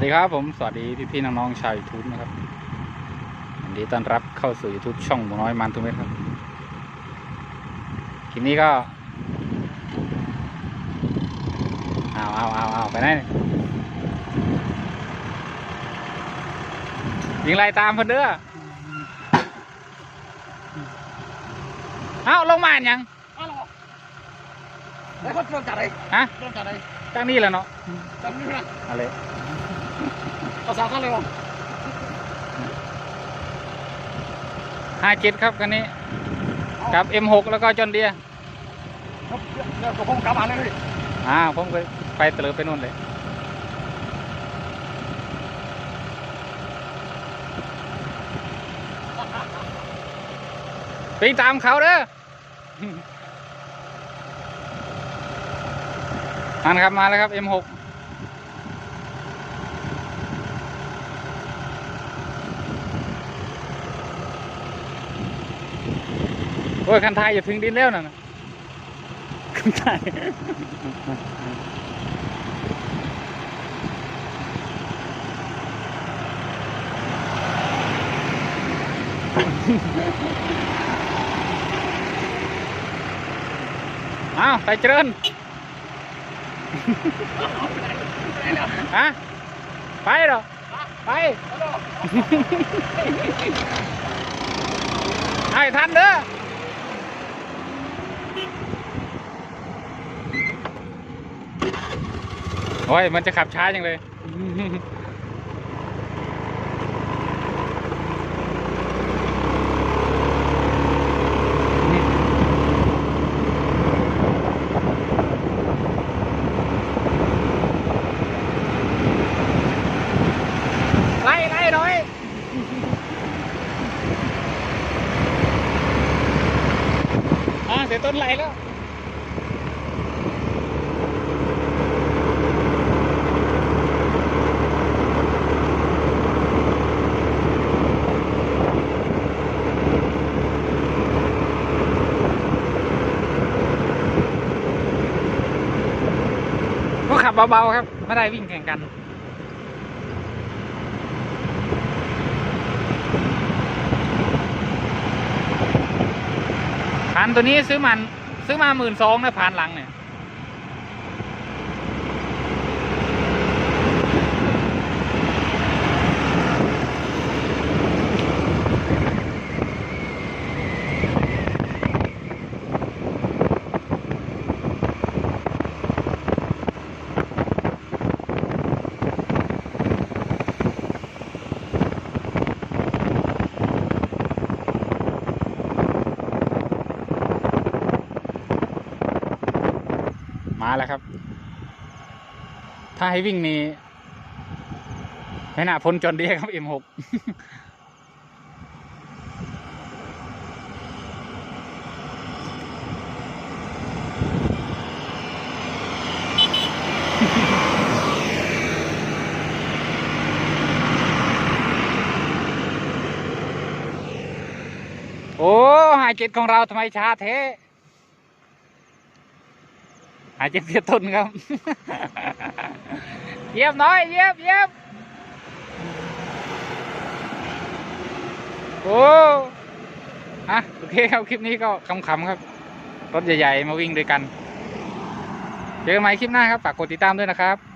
วัสดีครับผม สวัสดีพี่พี่ๆน้องๆชาวยูทูบนะครับยินดีต้อนรับเข้าสู่ยูทูบช่องหมูน้อยมันทุกเม็ดครับ คลิปนี้ก็เอาเอาเอาเอาไปไหนเนี่ยยิงไล่ตามเพิ่นเด้อเอาลงมาอันยังแล้วเขาโดนจัดอะไรฮะโดนจัดอะไรจังนี่แหละเนาะจำนี่นะอะไร เอาสาวเขาเลยวะห้าเจ็ดครับคันนี้ กับ M6 แล้วก็จนเดียครับเดี๋ยวผมกลับมาเลยอ่าผมไปไปเตลิดไปนู่นเลยวิ่งตามเขาเด้อนั่นครับมาแล้วครับ M6 โอ้ยคันไทายอย่าถึงดินแล้วนะนะคันไทายอ้าวไปเจริญฮะไปเหรอไปไอ้ทันเด้อ โอ้ย มันจะขับช้าจังเลย ไล่ไล่หน่อย อ่าเสียต้นไล่แล้ว เบาๆครับ ไม่ได้วิ่งแข่งกันพันตัวนี้ซื้อมันซื้อมาหมื่นสองนะผ่านหลังเนี่ย มาแล้วครับ ถ้าให้วิ่งนี่ให้หน้าพ้นจนดีครับ M6 โอ้หายเจ็ดของเราทำไมช้าเท อาจจะเสียต้นครับ เยียมน้อย เยี่ยมเยี่ยมโอ้ฮะโอเคครับคลิปนี้ก็ขำๆครับ รถใหญ่ ๆ มาวิ่งด้วยกัน เจอกันใหม่คลิปหน้าครับ ฝากกดติดตามด้วยนะครับ